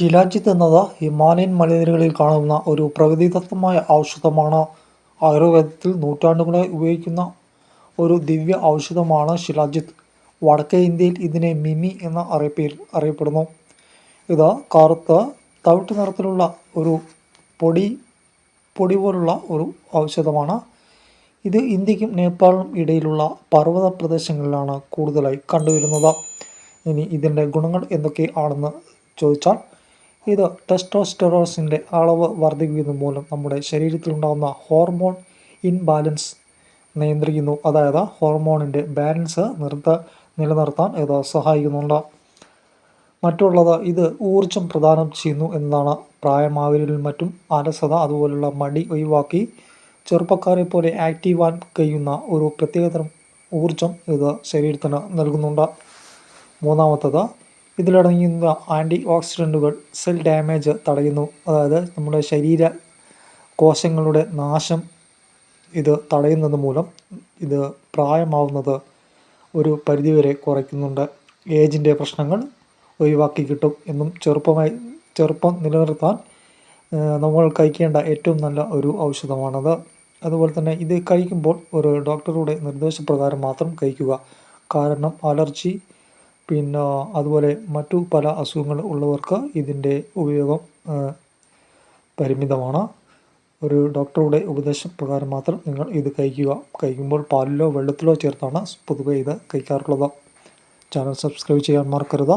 ശിലാജിത്ത് എന്നത് ഹിമാലയൻ മലനിരകളിൽ കാണുന്ന ഒരു പ്രകൃതിദത്തമായ ഔഷധമാണ്. ആയുർവേദത്തിൽ നൂറ്റാണ്ടുകളായി ഉപയോഗിക്കുന്ന ഒരു ദിവ്യ ഔഷധമാണ് ശിലാജിത്ത്. വടക്കേ ഇന്ത്യയിൽ ഇതിനെ മിമി എന്ന അറിയപ്പേ അറിയപ്പെടുന്നു. ഇത് കറുത്ത തവിട്ട് നിറത്തിലുള്ള ഒരു പൊടി പൊടി പോലുള്ള ഒരു ഔഷധമാണ്. ഇത് ഇന്ത്യക്കും നേപ്പാളിനും ഇടയിലുള്ള പർവത പ്രദേശങ്ങളിലാണ് കൂടുതലായി കണ്ടുവരുന്നത്. ഇനി ഇതിന്റെ ഗുണങ്ങൾ എന്തൊക്കെ ആണെന്ന് ചോദിച്ചാൽ ഇത് ടെസ്റ്റോസ്റ്റെറോസിന്റെ അളവ് വർദ്ധിക്കുന്നത് മൂലം നമ്മുടെ ശരീരത്തിലുണ്ടാകുന്ന ഹോർമോൺ ഇൻബാലൻസ് നിയന്ത്രിക്കുന്നു. അതായത് ഹോർമോണിന്റെ ബാലൻസ് നിർത്ത നിലനിർത്താൻ ഇത് സഹായിക്കുന്നുണ്ട്. മറ്റുള്ളത് ഇത് ഊർജം പ്രദാനം ചെയ്യുന്നു എന്നതാണ് പ്രായമായവരിലും മറ്റും അലസത അതുപോലുള്ള മടി ഒഴിവാക്കി ചെറുപ്പക്കാരെ പോലെ ആക്റ്റീവാൻ കഴിയുന്ന ഒരു പ്രത്യേകതരം ഊർജം ഇത് ശരീരത്തിന് നൽകുന്നുണ്ട്. മൂന്നാമത്തത് ഇതിലടങ്ങിയിരുന്ന ആന്റി ഓക്സിഡന്റുകൾ സെൽ ഡാമേജ് തടയുന്നു. അതായത് നമ്മുടെ ശരീര കോശങ്ങളുടെ നാശം ഇത് തടയുന്നത് മൂലം ഇത് പ്രായമാവുന്നത് ഒരു പരിധിവരെ കുറയ്ക്കുന്നുണ്ട്. ഏജിന്റെ പ്രശ്നങ്ങൾ ഒഴിവാക്കി കിട്ടും എന്നും ചെറുപ്പമായി ചെറുപ്പം നിലനിർത്താൻ നമ്മൾ കഴിക്കേണ്ട ഏറ്റവും നല്ല ഒരു ഔഷധമാണത്. അതുപോലെ തന്നെ ഇത് കഴിക്കുമ്പോൾ ഒരു ഡോക്ടറുടെ നിർദ്ദേശപ്രകാരം മാത്രം കഴിക്കുക. കാരണം അലർജി പിന്നെ അതുപോലെ മറ്റു പല അസുഖങ്ങൾ ഉള്ളവർക്ക് ഇതിന്റെ ഉപയോഗം പരിമിതമാണ്. ഒരു ഡോക്ടറുടെ ഉപദേശപ്രകാരം മാത്രം നിങ്ങൾ ഇത് കഴിക്കുക. കഴിക്കുമ്പോൾ പാലിലോ വെള്ളത്തിലോ ചേർത്താണ് പൊതുവെ ഇത് കഴിക്കാറുള്ളത്. ചാനൽ സബ്സ്ക്രൈബ് ചെയ്യാൻ മറക്കരുത്.